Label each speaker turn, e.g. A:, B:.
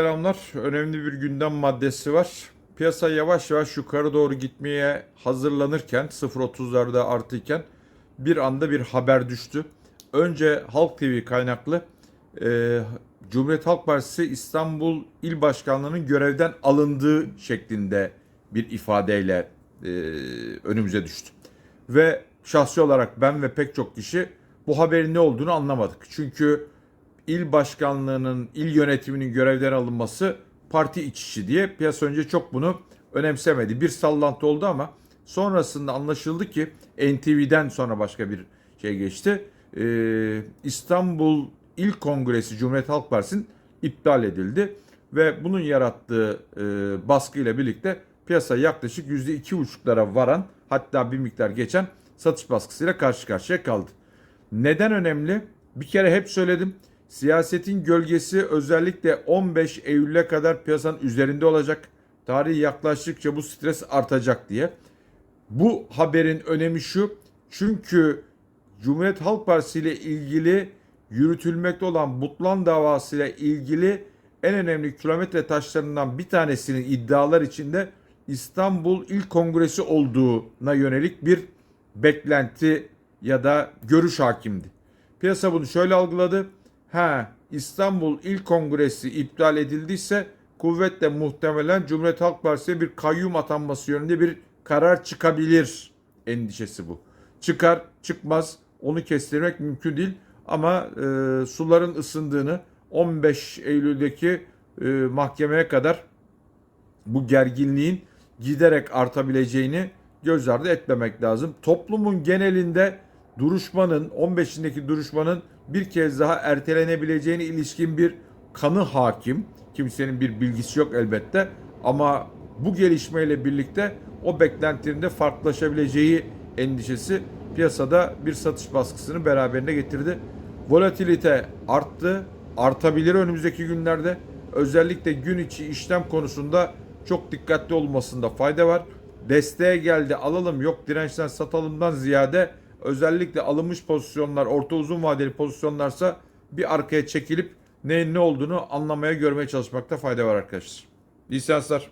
A: Selamlar. Önemli bir gündem maddesi var. Piyasa yavaş yavaş yukarı doğru gitmeye hazırlanırken 0.30'larda artıyken bir anda bir haber düştü. Önce Halk TV kaynaklı e, Cumhuriyet Halk Partisi İstanbul İl Başkanlığı'nın görevden alındığı şeklinde bir ifadeyle e, önümüze düştü. Ve şahsi olarak ben ve pek çok kişi bu haberin ne olduğunu anlamadık. Çünkü il başkanlığının, il yönetiminin görevden alınması parti iç işi diye piyasa önce çok bunu önemsemedi. Bir sallantı oldu ama sonrasında anlaşıldı ki NTV'den sonra başka bir şey geçti. Ee, İstanbul İl Kongresi Cumhuriyet Halk Partisi'nin iptal edildi ve bunun yarattığı e, baskıyla birlikte piyasa yaklaşık %2,5'lara varan hatta bir miktar geçen satış baskısıyla karşı karşıya kaldı. Neden önemli? Bir kere hep söyledim. Siyasetin gölgesi özellikle 15 Eylül'e kadar piyasanın üzerinde olacak. Tarih yaklaştıkça bu stres artacak diye. Bu haberin önemi şu. Çünkü Cumhuriyet Halk Partisi ile ilgili yürütülmekte olan Butlan davası ile ilgili en önemli kilometre taşlarından bir tanesinin iddialar içinde İstanbul İl Kongresi olduğuna yönelik bir beklenti ya da görüş hakimdi. Piyasa bunu şöyle algıladı. Ha İstanbul İl Kongresi iptal edildiyse kuvvetle muhtemelen Cumhuriyet Halk Partisi'ne bir kayyum atanması yönünde bir karar çıkabilir endişesi bu. Çıkar çıkmaz onu kestirmek mümkün değil ama e, suların ısındığını 15 Eylül'deki e, mahkemeye kadar bu gerginliğin giderek artabileceğini göz ardı etmemek lazım. Toplumun genelinde duruşmanın 15'indeki duruşmanın bir kez daha ertelenebileceğine ilişkin bir kanı hakim. Kimsenin bir bilgisi yok elbette ama bu gelişmeyle birlikte o beklentinin de farklılaşabileceği endişesi piyasada bir satış baskısını beraberine getirdi. Volatilite arttı, artabilir önümüzdeki günlerde. Özellikle gün içi işlem konusunda çok dikkatli olmasında fayda var. Desteğe geldi alalım yok dirençten satalımdan ziyade özellikle alınmış pozisyonlar orta uzun vadeli pozisyonlarsa bir arkaya çekilip neyin ne olduğunu anlamaya görmeye çalışmakta fayda var arkadaşlar. İyi seanslar.